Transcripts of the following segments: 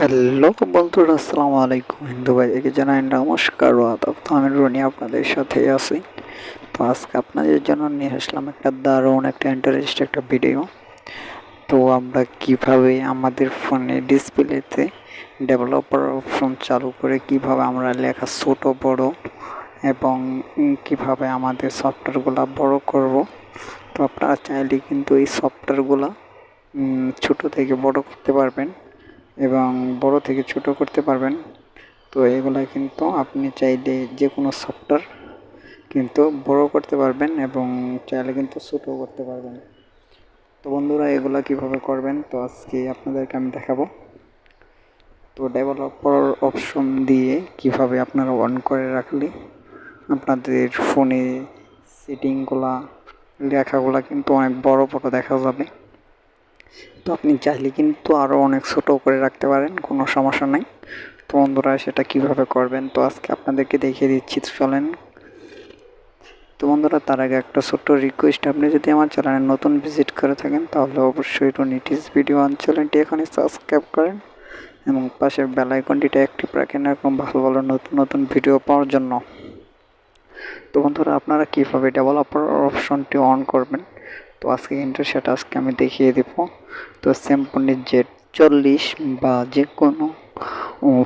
Hello বন্ধুরা, আসসালামু আলাইকুম। হিন্দু ভাইকে জানাই নমস্কার আদাব। তো আমি রনি আপনাদের সাথে আছি। তো আজকে আপনাদের জন্য নিয়ে আসলাম একটা দারুণ, একটা ইন্টারেস্ট একটা ভিডিও তো আমরা কীভাবে আমাদের ফোনে ডিসপ্লেতে ডেভেলপার অপশন চালু করে, কীভাবে আমরা লেখা ছোট, বড় এবং কীভাবে আমাদের সফটওয়্যারগুলো বড় করব। তো আপনারা চাইলে কিন্তু এই সফটওয়্যারগুলো ছোট থেকে বড় করতে পারবেন। এবং বড় থেকে ছোট করতে পারবেন। তো এগুলা কিন্তু আপনি চাইলে যে কোনো সফটওয়্যার কিন্তু বড় করতে পারবেন এবং চাইলে কিন্তু ছোটো করতে পারবেন। তো বন্ধুরা, এগুলা কীভাবে করবেন? তো আজকে আপনাদেরকে আমি দেখাবো। তো ডেভেলপার অপশন দিয়ে কীভাবে আপনারা অন করে রাখলে আপনাদের ফোনে সেটিংগুলা লেখাগুলা কিন্তু অনেক বড় বড় দেখা যাবে। তো আপনি চাইলে কিন্তু আরও অনেক ছোটো করে রাখতে পারেন, কোনো সমস্যা নাই। তো বন্ধুরা, সেটা কীভাবে করবেন? তো আজকে আপনাদেরকে দেখিয়ে দিচ্ছি চলেন। তো বন্ধুরা, তার আগে একটা ছোট্ট রিকোয়েস্ট আপনি যদি আমার চ্যানেলে নতুন ভিজিট করে থাকেন, তাহলে অবশ্যই রুনিটিস ভিডিও চ্যানেলটি এখানে সাবস্ক্রাইব করেন এবং পাশের বেল আইকনটিটা অ্যাক্টিভ রাখেন এরকম ভালো ভালো নতুন নতুন ভিডিও পাওয়ার জন্য। তো বন্ধুরা, আপনারা কীভাবে ডেভেলপার অপশনটি অন করবেন? তো আজকে কিন্তু সেটা আজকে আমি দেখিয়ে দেব। তো স্যামসংয়ের জেড চল্লিশ বা যে কোনো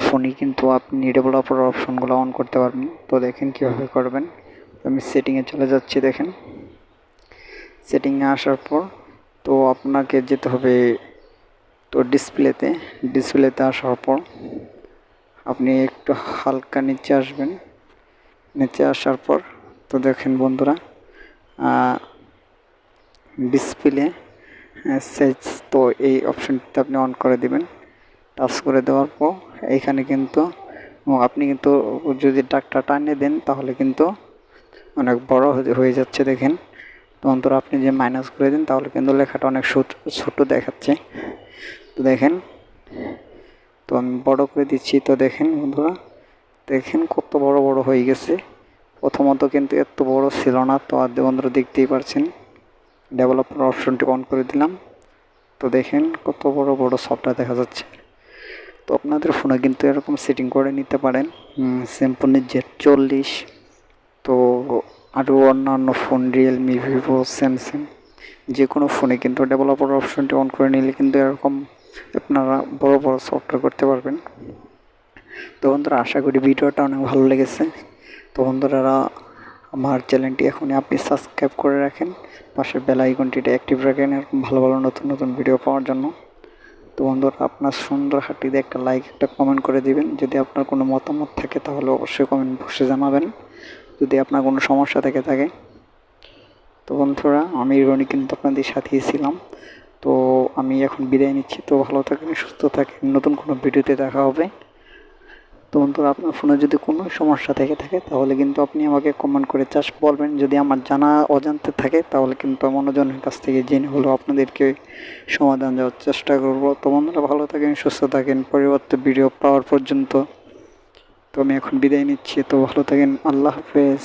ফোনই কিন্তু আপনি ডেভেলপার অপশনগুলো অন করতে পারবেন। তো দেখেন কীভাবে করবেন। আমি সেটিংয়ে চলে যাচ্ছি, দেখেন। সেটিংয়ে আসার পর, তো আপনাকে যেতে হবে তো ডিসপ্লেতে ডিসপ্লেতে আসার পর আপনি একটু হালকা নিচে আসবেন। নিচে আসার পর, তো দেখেন বন্ধুরা ডিসপ্লে সেজ তো এই অপশনটিতে আপনি অন করে দিবেন। টাচ করে দেওয়ার পর এইখানে কিন্তু আপনি কিন্তু যদি ডাকটা টানিয়ে দেন, তাহলে কিন্তু অনেক বড় হয়ে যাচ্ছে দেখেন। তো অন্তর আপনি যে মাইনাস করে দেন, তাহলে কিন্তু লেখাটা অনেক ছোট দেখাচ্ছে। তো দেখেন, তো আমি বড় করে দিচ্ছি। তো দেখেন বন্ধুরা, দেখেন কত বড় বড় হয়ে গেছে। প্রথমত কিন্তু এত বড় ছিল না। তো আর বন্ধুরা দেখতেই পারছেন। ডেভেলপার অপশনটি অন করে দিলাম। তো দেখেন কত বড় বড় সফটওয়্যার দেখা যাচ্ছে। তো আপনাদের ফোনে কিন্তু এরকম সেটিং করে নিতে পারেন। স্যামসংয়ের জেড চল্লিশ, তো আরও অন্যান্য ফোন রিয়েলমি ভিভো স্যামসাং যে কোনো ফোনে কিন্তু ডেভেলপার অপশনটি অন করে নিলে কিন্তু এরকম আপনারা বড় বড় সফটওয়্যার করতে পারবেন। তো বন্ধুরা, আশা করি ভিডিওটা অনেক ভালো লেগেছে। তো বন্ধুরা আমার চ্যানেলটি এখনই আপনি সাবস্ক্রাইব করে রাখেন। পাশের বেল আইকনটিটা অ্যাক্টিভ রাখেন এরকম ভালো ভালো নতুন নতুন ভিডিও পাওয়ার জন্য। তো বন্ধুরা, আপনার সুন্দর হাঁটিতে একটা লাইক একটা কমেন্ট করে দিবেন। যদি আপনার কোনো মতামত থাকে, তাহলে অবশ্যই কমেন্ট বসে জানাবেন। যদি আপনার কোনো সমস্যা থেকে থাকে। তো বন্ধুরা, আমি রনি কিন্তু আপনাদের সাথেই ছিলাম। তো আমি এখন বিদায় নিচ্ছি। তো ভালো থাকেন সুস্থ থাকেন নতুন কোনো ভিডিওতে দেখা হবে। তো বন্ধুরা আপনার ফোনে যদি কোনো সমস্যা থেকে থাকে, তাহলে কিন্তু আপনি আমাকে কমেন্ট করে চাষ বলবেন। যদি আমার জানা অজান্তে থাকে, তাহলে কিন্তু মনোজনের কাছ থেকে জেনে হলেও আপনাদেরকে সমাধান দেওয়ার চেষ্টা করব। তো বন্ধুরা, ভালো থাকেন, সুস্থ থাকেন। পরিবর্তে ভিডিও পাওয়ার পর্যন্ত। তো আমি এখন বিদায় নিচ্ছি। তো ভালো থাকেন। আল্লাহ হাফেজ।